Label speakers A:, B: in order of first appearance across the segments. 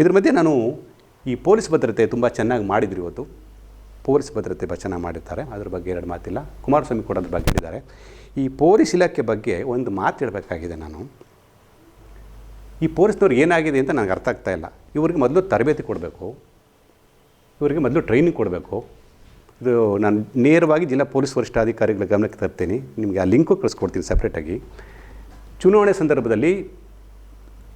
A: ಇದ್ರ ಮಧ್ಯೆ ನಾನು ಈ ಪೊಲೀಸ್ ಭದ್ರತೆ ತುಂಬ ಚೆನ್ನಾಗಿ ಮಾಡಿದ್ರು ಇವತ್ತು. ಪೊಲೀಸ್ ಭದ್ರತೆ ಬ ಚೆನ್ನಾಗಿ ಮಾಡಿರ್ತಾರೆ ಅದ್ರ ಬಗ್ಗೆ ಎರಡು ಮಾತಿಲ್ಲ. ಕುಮಾರಸ್ವಾಮಿ ಕೂಡ ಅದ್ರ ಬಗ್ಗೆ ಹೇಳಿದ್ದಾರೆ. ಈ ಪೊಲೀಸ್ ಇಲಾಖೆ ಬಗ್ಗೆ ಒಂದು ಮಾತು ಹೇಳಬೇಕಾಗಿದೆ ನಾನು. ಈ ಪೊಲೀಸ್ನವ್ರಿಗೆ ಏನಾಗಿದೆ ಅಂತ ನನಗೆ ಅರ್ಥ ಆಗ್ತಾ ಇಲ್ಲ. ಇವ್ರಿಗೆ ಮೊದಲು ತರಬೇತಿ ಕೊಡಬೇಕು. ಇವರಿಗೆ ಮೊದಲು ಟ್ರೈನಿಂಗ್ ಕೊಡಬೇಕು. ಇದು ನಾನು ನೇರವಾಗಿ ಜಿಲ್ಲಾ ಪೊಲೀಸ್ ವರಿಷ್ಠಾಧಿಕಾರಿಗಳ ಗಮನಕ್ಕೆ ತರ್ತೀನಿ. ನಿಮಗೆ ಆ ಲಿಂಕು ಕಳಿಸ್ಕೊಡ್ತೀನಿ ಸಪ್ರೇಟಾಗಿ. ಚುನಾವಣೆ ಸಂದರ್ಭದಲ್ಲಿ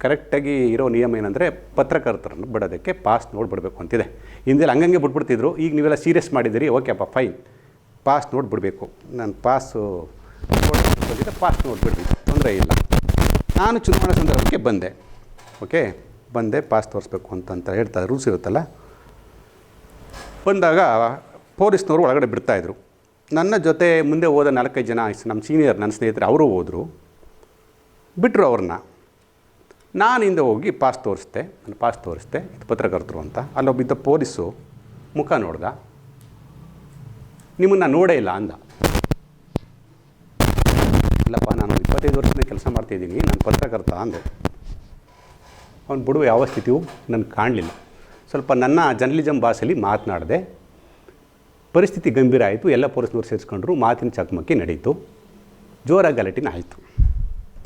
A: ಕರೆಕ್ಟಾಗಿ ಇರೋ ನಿಯಮ ಏನಂದರೆ ಪತ್ರಕರ್ತರನ್ನು ಬಿಡೋದಕ್ಕೆ ಪಾಸ್ ನೋಡ್ಬಿಡ್ಬೇಕು ಅಂತಿದೆ. ಹಿಂದೆಲ್ಲ ಹಂಗಂಗೆ ಬಿಟ್ಬಿಡ್ತಿದ್ರು. ಈಗ ನೀವೆಲ್ಲ ಸೀರಿಯಸ್ ಮಾಡಿದಿರಿ ಓಕೆಪ್ಪ ಫೈನ್ ಪಾಸ್ ನೋಡ್ಬಿಡ್ಬೇಕು ನಾನು ಪಾಸು ಪಾಸ್ ನೋಡ್ಬಿಡ್ಬೇಕು ತೊಂದರೆ ಇಲ್ಲ. ನಾನು ಚುನಾವಣಾ ಸಂದರ್ಭಕ್ಕೆ ಬಂದೆ. ಓಕೆ ಬಂದೆ ಪಾಸ್ ತೋರಿಸ್ಬೇಕು ಅಂತ ಹೇಳ್ತಾರೆ ರೂಲ್ಸ್ ಇರುತ್ತಲ್ಲ? ಬಂದಾಗ ಪೊಲೀಸ್ನವರು ಒಳಗಡೆ ಬಿಡ್ತಾಯಿದ್ರು ನನ್ನ ಜೊತೆ ಮುಂದೆ ಹೋದ ನಾಲ್ಕೈದು ಜನ, ನಮ್ಮ ಸೀನಿಯರ್ ನನ್ನ ಸ್ನೇಹಿತರು, ಅವರು ಹೋದರು. ಬಿಟ್ಟರು ಅವ್ರನ್ನ. ನಾನು ಹಿಂದೆ ಹೋಗಿ ಪಾಸ್ ತೋರಿಸ್ದೆ ನಾನು ಪಾಸ್ ತೋರಿಸ್ದೆ, ಇದು ಪತ್ರಕರ್ತರು ಅಂತ. ಅಲ್ಲೊಬ್ಬಿದ್ದ ಪೊಲೀಸು ಮುಖ ನೋಡ್ದ. ನಿಮ್ಮನ್ನು ನೋಡೇ ಇಲ್ಲ ಅಂದ. ಇಲ್ಲಪ್ಪ, ನಾನು ಇಪ್ಪತ್ತೈದು ವರ್ಷದಿಂದ ಕೆಲಸ ಮಾಡ್ತಿದ್ದೀನಿ ನಾನು ಪತ್ರಕರ್ತ ಅಂದೆ. ಅವ್ನು ಬಿಡುವ ಯಾವ ಸ್ಥಿತಿಯೂ ನನಗೆ ಕಾಣಲಿಲ್ಲ. ಸ್ವಲ್ಪ ನನ್ನ ಜರ್ನಲಿಸಮ್ ಭಾಷೆಯಲ್ಲಿ ಮಾತನಾಡಿದೆ. ಪರಿಸ್ಥಿತಿ ಗಂಭೀರ ಆಯಿತು, ಎಲ್ಲ ಪೊಲೀಸ್ನವ್ರು ಸೇರಿಸ್ಕೊಂಡ್ರು, ಮಾತಿನ ಚಕಮಕಿ ನಡೀತು. ಜೋರಾಗಿ ಗಲಾಟಿನ ಆಯಿತು.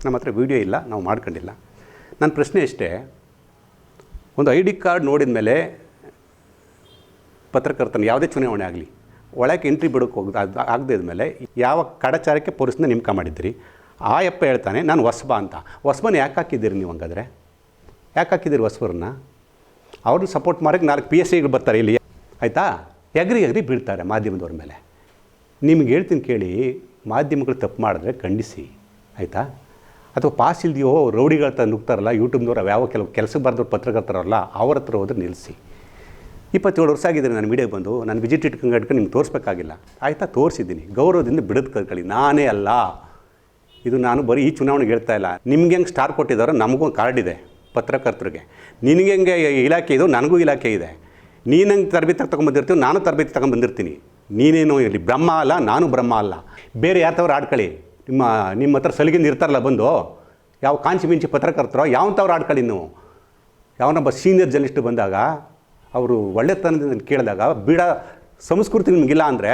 A: ನಮ್ಮ ಹತ್ರ ವೀಡಿಯೋ ಇಲ್ಲ, ನಾವು ಮಾಡ್ಕೊಂಡಿಲ್ಲ. ನನ್ನ ಪ್ರಶ್ನೆ ಇಷ್ಟೇ. ಒಂದು ಐ ಡಿ ಕಾರ್ಡ್ ನೋಡಿದ ಮೇಲೆ ಪತ್ರಕರ್ತನ ಯಾವುದೇ ಚುನಾವಣೆ ಆಗಲಿ ಒಳಗೆ ಎಂಟ್ರಿ ಬಿಡೋಕೆ ಹೋಗ್ ಆಗದೆ ಇದ್ಮೇಲೆ ಯಾವ ಕಡಚಾರಕ್ಕೆ ಪೊಲೀಸ್ನ ನೇಮಕ ಮಾಡಿದ್ದೀರಿ? ಆ ಯಪ್ಪ ಹೇಳ್ತಾನೆ, ನಾನು ಹೊಸಬ ಅಂತ. ಹೊಸಬನ ಯಾಕೆ ಹಾಕಿದ್ದೀರಿ ನೀವು ಹಂಗಾದ್ರೆ? ಯಾಕೆ ಹಾಕಿದ್ದೀರಿ ಹೊಸಬರನ್ನ? ಅವ್ರನ್ನ ಸಪೋರ್ಟ್ ಮಾಡೋಕ್ಕೆ ನಾಲ್ಕು ಪಿ ಎಸ್ ಸಿಗಳು ಬರ್ತಾರೆ ಇಲ್ಲಿ. ಆಯಿತಾ? ಎಗ್ರಿ ಎಗ್ರಿ ಬೀಳ್ತಾರೆ ಮಾಧ್ಯಮದವ್ರ ಮೇಲೆ. ನಿಮ್ಗೆ ಹೇಳ್ತೀನಿ ಕೇಳಿ, ಮಾಧ್ಯಮಗಳು ತಪ್ಪು ಮಾಡಿದ್ರೆ ಖಂಡಿಸಿ. ಆಯಿತಾ? ಅಥವಾ ಪಾಸ್ ಇಲ್ದೆಯೋ ರೌಡಿಗಳ ಹತ್ರ ನುಗ್ತಾರಲ್ಲ, ಯೂಟ್ಯೂಬ್ನವ್ರು ಯಾವ ಕೆಲವು ಕೆಲಸಕ್ಕೆ ಬರ್ದವ್ರು ಪತ್ರಕರ್ತರಲ್ಲ ಅವ್ರ ಹತ್ರ ಹೋದ್ರೆ ನಿಲ್ಲಿಸಿ ಇಪ್ಪತ್ತೇಳು ವರ್ಷ ಆಗಿದೆ ನಾನು ಮೀಡಿಯಾಗೆ ಬಂದು, ನಾನು ವಿಜಿಟ್ ಇಟ್ಕೊಂಡು ಇಟ್ಕೊಂಡು ನಿಮ್ಗೆ ತೋರಿಸ್ಬೇಕಾಗಿಲ್ಲ. ಆಯಿತಾ, ತೋರಿಸಿದ್ದೀನಿ. ಗೌರವದಿಂದ ಬಿಡೋದು ಕರ್ಕೊಳ್ಳಿ ನಾನೇ ಅಲ್ಲ. ಇದು ನಾನು ಬರೀ ಈ ಚುನಾವಣೆಗೆ ಹೇಳ್ತಾ ಇಲ್ಲ. ನಿಮ್ಗೆ ಹೆಂಗೆ ಸ್ಟಾರ್ ಕೊಟ್ಟಿದ್ದಾರೋ ನಮಗೂ ಕಾರ್ಡ್ ಇದೆ, ಪತ್ರಕರ್ತರಿಗೆ. ನಿನಗೆ ಹೆಂಗೆ ಇಲಾಖೆ ಇದು ನನಗೂ ಇಲಾಖೆ ಇದೆ. ನೀನು ಹೆಂಗೆ ತರಬೇತಿ ತಗೊಂಬಂದಿರ್ತೀವಿ ನಾನು ತರಬೇತಿ ತಗೊಂಬಂದಿರ್ತೀನಿ ನೀನೇನು ಇಲ್ಲಿ ಬ್ರಹ್ಮ ಅಲ್ಲ, ನಾನು ಬ್ರಹ್ಮ ಅಲ್ಲ. ಬೇರೆ ಯಾರ್ತವ್ರು ಆಡ್ಕೊಳ್ಳಿ. ನಿಮ್ಮ ನಿಮ್ಮ ಹತ್ರ ಸಲಿಗಿಂದ ಇರ್ತಾರಲ್ಲ ಬಂದು, ಯಾವ ಕಾಂಚಿ ಮಿಂಚಿ ಪತ್ರಕರ್ತರೋ, ಯಾವಂಥವ್ರು ಆಡ್ಕೊಳ್ಳಿ ನೀವು. ಯಾವನೊಬ್ಬ ಸೀನಿಯರ್ ಜರ್ನಲಿಸ್ಟ್ ಬಂದಾಗ, ಅವರು ಒಳ್ಳೆತನದಿಂದ ಕೇಳಿದಾಗ, ಬೀಡ ಸಂಸ್ಕೃತಿ ನಿಮಗಿಲ್ಲ ಅಂದರೆ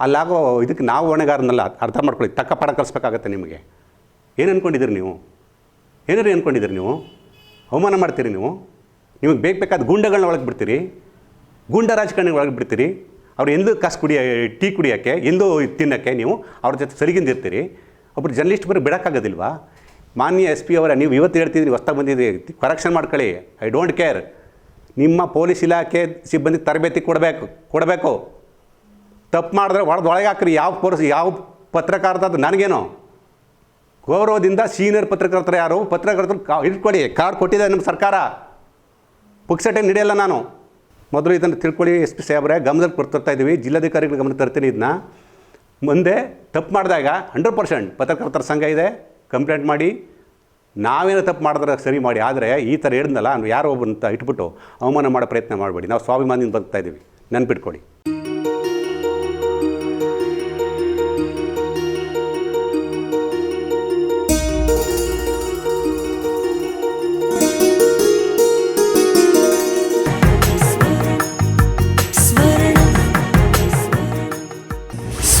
A: ಅಲ್ಲಾಗೋ ಇದಕ್ಕೆ ನಾವು ಹೊಣೆಗಾರನಲ್ಲ, ಅರ್ಥ ಮಾಡ್ಕೊಳ್ಳಿ, ತಕ್ಕ ಪಾಠ ಕಲಿಸ್ಬೇಕಾಗತ್ತೆ ನಿಮಗೆ. ಏನು ಅಂದ್ಕೊಂಡಿದ್ದೀರಿ ನೀವು? ಏನಾರು ಅಂದ್ಕೊಂಡಿದ್ದೀರಿ ನೀವು? ಅವಮಾನ ಮಾಡ್ತೀರಿ ನೀವು? ನಿಮಗೆ ಬೇಕು ಬೇಕಾದ ಗುಂಡಗಳನ್ನ ಒಳಗೆ ಬಿಡ್ತೀರಿ? ಗುಂಡ ರಾಜಕಾರಣಿ ಒಳಗೆ ಬಿಡ್ತೀರಿ? ಅವ್ರು ಎಂದೂ ಕಾಸು ಕುಡಿಯ, ಟೀ ಕುಡಿಯೋಕ್ಕೆ, ಎಂದೂ ತಿನ್ನೋಕ್ಕೆ ನೀವು ಅವ್ರ ಜೊತೆ ಸರಿಗಿಂದ ಇರ್ತೀರಿ? ಒಬ್ಬರು ಜರ್ನಲಿಸ್ಟ್ ಬರೀ ಬಿಡೋಕ್ಕಾಗೋದಿಲ್ವಾ? ಮಾನ್ಯ ಎಸ್ ಪಿ ಅವರ, ನೀವು ಇವತ್ತು ಹೇಳ್ತಿದ್ರಿ ಹೊಸ್ತಾಗ ಬಂದಿದ್ದೀರಿ. ಕರೆಕ್ಷನ್ ಮಾಡ್ಕೊಳ್ಳಿ. ಐ ಡೋಂಟ್ ಕೇರ್ ನಿಮ್ಮ ಪೊಲೀಸ್ ಇಲಾಖೆ ಸಿಬ್ಬಂದಿ ತರಬೇತಿ ಕೊಡಬೇಕು ಕೊಡಬೇಕು. ತಪ್ಪು ಮಾಡಿದ್ರೆ ಒಳಗೆ ಒಳಗೆ ಹಾಕ್ರಿ. ಯಾವ ಪೊಲೀಸ್, ಯಾವ ಪತ್ರಕರ್ತ ಅದು ನನಗೇನೋ? ಗೌರವದಿಂದ ಸೀನಿಯರ್ ಪತ್ರಕರ್ತರ ಯಾರು? ಪತ್ರಕರ್ತರು ಕಾ ಇಟ್ಕೊಳ್ಳಿ ಕಾರ್ಡ್ ಕೊಟ್ಟಿದೆ ನಮ್ಮ ಸರ್ಕಾರ. ಪುಕ್ಸಟೆ ನಡೆಯಲ್ಲ ನಾನು. ಮೊದಲು ಇದನ್ನು ತಿಳ್ಕೊಳ್ಳಿ ಎಸ್ ಪಿ ಸಾಹೇಬ್ರೆ. ಗಮನದಲ್ಲಿ ಕೊಡ್ತಾ ಇದ್ದೀವಿ. ಜಿಲ್ಲಾಧಿಕಾರಿಗಳ ಗಮನ ತರ್ತೀನಿ ಇದನ್ನ. ಮುಂದೆ ತಪ್ಪು ಮಾಡಿದಾಗ ಹಂಡ್ರೆಡ್ ಪರ್ಸೆಂಟ್ ಪತ್ರಕರ್ತರ ಸಂಘ ಇದೆ, ಕಂಪ್ಲೇಂಟ್ ಮಾಡಿ. ನಾವೇನೋ ತಪ್ಪು ಮಾಡಿದ್ರೆ ಸರಿ ಮಾಡಿ. ಆದರೆ ಈ ಥರ ಹೇಳಿದ್ನಲ್ಲ, ನಾನು ಯಾರೋ ಒಬ್ಬಂತ ಇಟ್ಬಿಟ್ಟು ಅವಮಾನ ಮಾಡೋ ಪ್ರಯತ್ನ ಮಾಡಬೇಡಿ. ನಾವು ಸ್ವಾಭಿಮಾನದಿಂದ ಬರ್ತಾಯಿದ್ದೀವಿ ಇದ್ದೀವಿ. ನೆನ್ಪಿಟ್ಕೊಳ್ಳಿ.